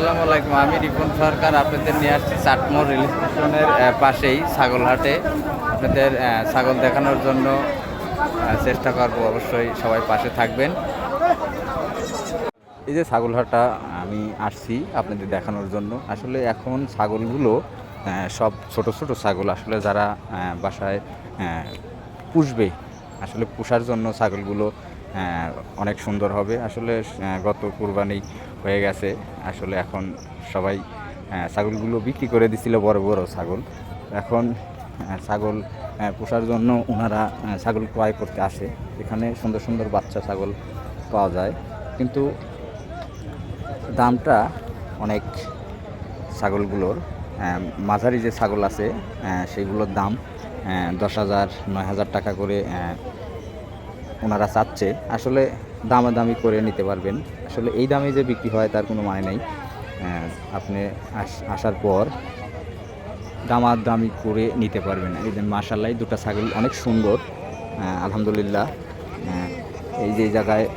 আসসালামু আলাইকুম, আমি রিপন সরকার, আপনাদের নিয়ে আসছি চাটমোর রেল স্টেশনের পাশেই ছাগলহাটে। আপনাদের ছাগল দেখানোর জন্য চেষ্টা করব অবশ্যই সবাই পাশে থাকবেন। এই যে ছাগলহাটটা আমি আসছি আপনাদের দেখানোর জন্য। আসলে এখন ছাগলগুলো সব ছোট ছোট ছাগল। আসলে যারা বাসায় পুষবে, আসলে পোষার জন্য ছাগলগুলো অনেক সুন্দর হবে। আসলে গত কুরবানি হয়ে গেছে। আসলে এখন সবাই ছাগলগুলো বিক্রি করে দিছিল বড় বড় ছাগল। এখন ছাগল পোষার জন্য ওনারা ছাগল ক্রয় করতে আসে। এখানে সুন্দর সুন্দর বাচ্চা ছাগল পাওয়া যায়। কিন্তু দামটা অনেক ছাগলগুলোর মাঝারি যে ছাগল আছে সেগুলোর দাম দশ হাজার, নয় হাজার টাকা করে ওনারা চাচ্ছে। আসলে দামাদামি করে নিতে পারবেন। আসলে এই দামে যে বিক্রি হয় তার কোনো মানে নেই। আপনি আস- আসার পর দামাদামি করে নিতে পারবেন। এই যে মাসাল্লাহ দুটো ছাগল অনেক সুন্দর। আলহামদুলিল্লাহ। আহ, এই যে জায়গায়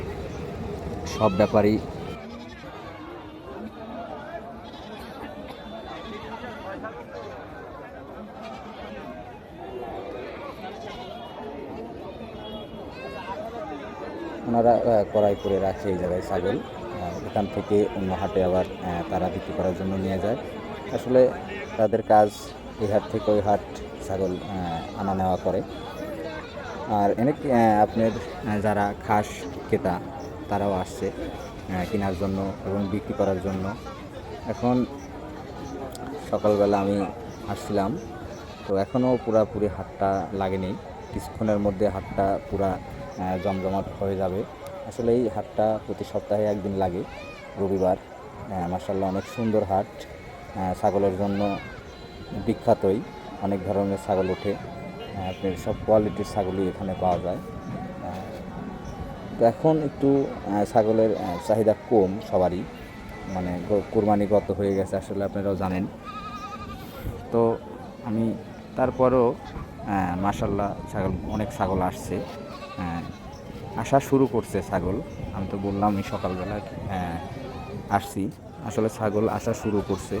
সব ব্যাপারই ওনারা কড়াই করে রাখে এই জায়গায় ছাগল। এখান থেকে অন্য হাটে আবার তারা বিক্রি করার জন্য নিয়ে যায়। আসলে তাদের কাজ এই হাট থেকে ওই হাট ছাগল আনা নেওয়া করে। আর এনে আপনার যারা খাস ক্রেতা, তারাও আসছে কেনার জন্য এবং বিক্রি করার জন্য। এখন সকালবেলা আমি আসছিলাম, তো এখনও পুরাপুরি হাটটা লাগেনি। কিছুক্ষণের মধ্যে হাটটা পুরা জমজমাট হয়ে যাবে। আসলে এই হাটটা প্রতি সপ্তাহে একদিন লাগে, রবিবার। মার্শাল্লাহ অনেক সুন্দর হাট। ছাগলের জন্য বিখ্যাতই। অনেক ধরনের ছাগল ওঠে। আপনার সব কোয়ালিটির ছাগলই এখানে পাওয়া যায়। তো এখন একটু ছাগলের চাহিদা কম সবারই। মানে গ- কোরবানি গত হয়ে গেছে, আসলে আপনারাও জানেন। তো আমি তারপরও মাসাল্লাহ ছাগল অনেক ছাগল আসছে। আহ, আসা শুরু করছে ছাগল। আমি তো বললাম এই সকালবেলা আসছি। আসলে ছাগল আসা শুরু করছে।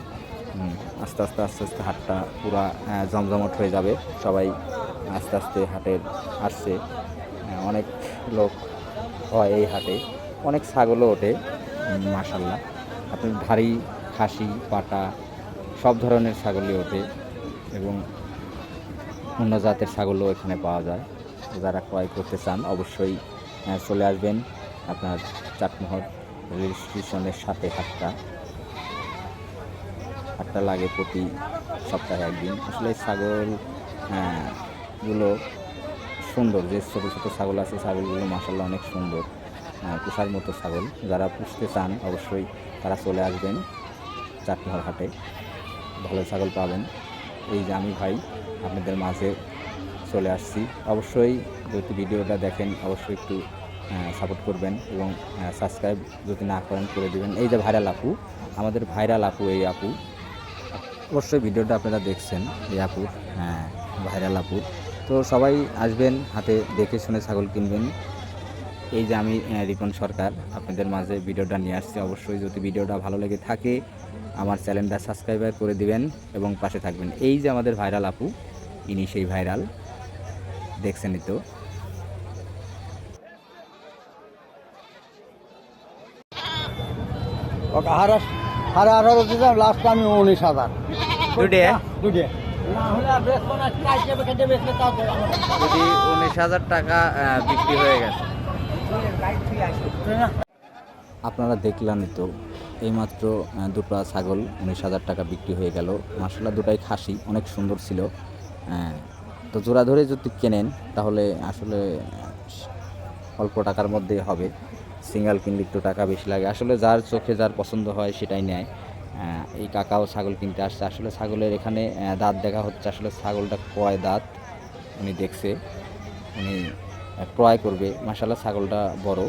আস্তে আস্তে আস্তে আস্তে হাটটা পুরা জমজমট হয়ে যাবে। সবাই আস্তে আস্তে হাটের আসছে। অনেক লোক হয় এই হাটে। অনেক ছাগলও ওঠে মাসাল্লাহ আপনি ভারী খাসি পাটা সব ধরনের ছাগলই ওঠে। এবং অন্য জাতের ছাগলও এখানে পাওয়া যায়। যারা ক্রয় করতে চান, অবশ্যই চলে আসবেন। আপনার চাটমোহর রেল স্টেশনের সাথে হাটটা। হাটটা লাগে প্রতি সপ্তাহে একদিন। আসলে ছাগলগুলো সুন্দর। যে ছোটো ছোটো ছাগল আছে, ছাগলগুলো মাসাল্লাহ অনেক সুন্দর পোষার মতো ছাগল। যারা পুষতে চান, অবশ্যই তারা চলে আসবেন চাটমোহর হাটে। ভালো ছাগল পাবেন। এই যে আমি ভাই, আপনাদের মাঝে চলে আসছি। অবশ্যই যদি ভিডিওটা দেখেন, অবশ্যই একটু সাপোর্ট করবেন এবং সাবস্ক্রাইব যদি না করেন করে দেবেন। এই যে ভাইরাল আপু, আমাদের ভাইরাল আপু, এই আপু, অবশ্যই ভিডিওটা আপনারা দেখছেন, এই আপুর হ্যাঁ ভাইরাল আপুর তো সবাই আসবেন, হাতে দেখে শুনে ছাগল কিনবেন। এই যে আমি রিপন সরকার আপনাদের মাঝে ভিডিওটা নিয়ে আসছি। অবশ্যই যদি ভিডিওটা ভালো লেগে থাকে আমার চ্যানেলটা সাবস্ক্রাইবার করে দিবেন এবং পাশে থাকবেন। এই যে আমাদের ভাইরাল আপু ইনি সেই ভাইরাল। দেখছেনই তো। ওকে হারা সাড়ে আঠারো দিতাম লাস্ট আমি উনিশ হাজার। দুটে দুটে যদি উনিশ হাজার টাকা বিক্রি হয়ে গেছে। আপনারা দেখলেনই তো, এইমাত্র দুটো ছাগল উনিশ হাজার টাকা বিক্রি হয়ে গেল। মাসাল্লাহ দুটাই খাসি, অনেক সুন্দর ছিল। তো জোড়া ধরে যদি কেনেন, তাহলে আসলে অল্প টাকার মধ্যে হবে। সিঙ্গেল কিনলে একটু টাকা বেশি লাগে। আসলে যার চোখে যার পছন্দ হয়, সেটাই নেয়। এই কাকাও ছাগল কিনতে আসছে। আসলে ছাগলের এখানে দাঁত দেখা হচ্ছে। আসলে ছাগলটা কয় দাঁত, উনি দেখছে। উনি ক্রয় করবে। মাসাল্লাহ ছাগলটা বড়।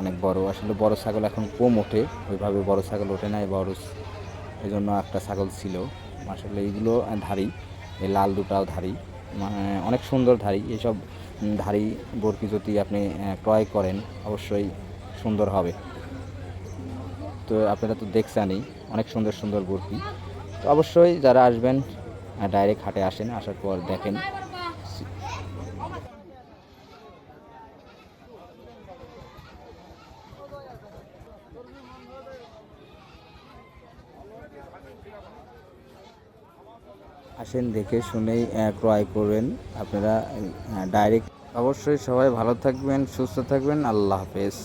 অনেক বড়। আসলে বড় ছাগল এখন কম ওঠে। ওইভাবে বড় ছাগল ওঠে না বড় এই জন্য একটা ছাগল ছিল। আসলে এইগুলো ধাড়ি এই লাল দুটাও ধাড়ি অনেক সুন্দর ধাড়ি এইসব ধাড়ি বরকি যদি আপনি ক্রয় করেন, অবশ্যই সুন্দর হবে। তো আপনারা তো দেখছেনই, অনেক সুন্দর সুন্দর বরফি তো অবশ্যই যারা আসবেন ডাইরেক্ট হাটে আসেন, আসার পর দেখেন। আসেন, দেখে শুনেই ক্রয় করবেন। আপনারা ডাইরেক্ট অবশ্যই সবাই ভালো থাকবেন, সুস্থ থাকবেন। আল্লাহ হাফেজ।